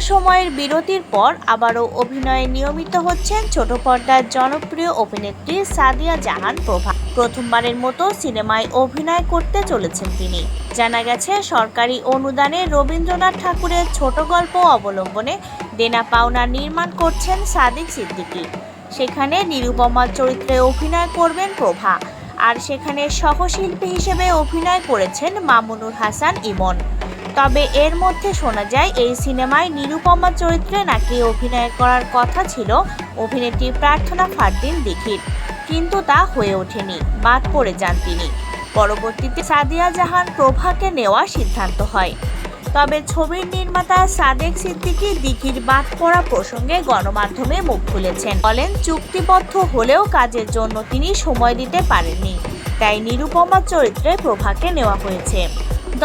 সময়ের বিরতির পর আবারও অভিনয়ে নিয়মিত হচ্ছেন ছোট পর্দার জনপ্রিয় অভিনেত্রী সাদিয়া জাহান প্রভা। প্রথমবারের মতো সিনেমায় অভিনয় করতে চলেছেন তিনি। জানা গেছে, সরকারি অনুদানে রবীন্দ্রনাথ ঠাকুরের ছোট গল্প অবলম্বনে দেনা পাওনা নির্মাণ করছেন সাদিক সিদ্দিকী। সেখানে নিরুপমার চরিত্রে অভিনয় করবেন প্রভা। আর সেখানে সহশিল্পী হিসেবে অভিনয় করেছেন মামুনুর হাসান ইমন। তবে এর মধ্যে শোনা যায়, এই সিনেমায় নিরুপমা চরিত্রে নাকি অভিনয় করার কথা ছিল অভিনেত্রী প্রার্থনা ফারদিন দিঘির কিন্তু তা হয়ে ওঠেনি, বাদ পড়ে যান তিনি। পরবর্তীতে সাদিয়া জাহান প্রভাকে নেওয়ার সিদ্ধান্ত হয়। তবে ছবির নির্মাতা সাদেক সিদ্দিকী দিঘির বাদ পড়া প্রসঙ্গে গণমাধ্যমে মুখ খুলেছেন। বলেন, চুক্তিবদ্ধ হলেও কাজের জন্য তিনি সময় দিতে পারেননি, তাই নিরুপমা চরিত্রে প্রভাকে নেওয়া হয়েছে।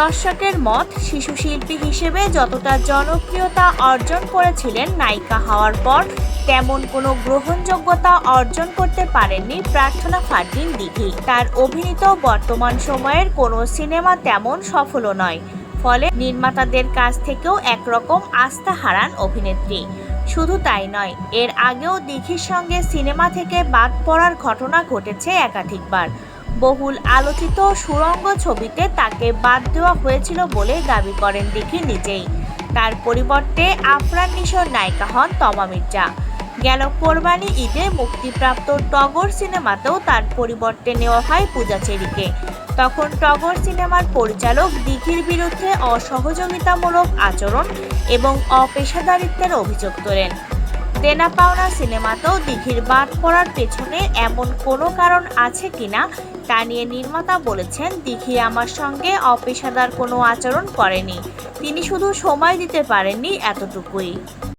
দর্শকের মত শিশু শিল্পী হিসেবে যতটা জনপ্রিয়তা অর্জন করেছিলেন নায়িকা হওয়ার পর, তেমন কোনো গ্রহণযোগ্যতা অর্জন করতে পারেননি প্রার্থনা ফারদিন দিঘি। তার অভিনীত বর্তমান সময়ের কোনো সিনেমা তেমন সফলও নয়, ফলে নির্মাতাদের কাছ থেকেও একরকম আস্থা হারান অভিনেত্রী। শুধু তাই নয়, এর আগেও দিঘির সঙ্গে সিনেমা থেকে বাদ পড়ার ঘটনা ঘটেছে একাধিকবার। বহুল আলোচিত সুরঙ্গ ছবিতে তাকে বাদ দেওয়া হয়েছিল বলে দাবি করেন দিঘি নিজেই। তার পরিবর্তে আফরান নিশোর নায়িকা হন তমা মির্জা। গেল কোরবানি ঈদে মুক্তিপ্রাপ্ত টগর সিনেমাতেও তার পরিবর্তে নেওয়া হয় পূজা চেরিকে। তখন টগর সিনেমার পরিচালক দিঘির বিরুদ্ধে অসহযোগিতামূলক আচরণ এবং অপেশাদারিত্বের অভিযোগ তোলেন। দেনা পাওনা সিনেমাতেও দিঘির বাদ পড়ার পেছনে এমন কোনো কারণ আছে কিনা তা নিয়ে নির্মাতা বলেছেন, দিঘি আমার সঙ্গে অপেশাদার কোনো আচরণ করেনি। তিনি শুধু সময় দিতে পারেননি এতটুকুই।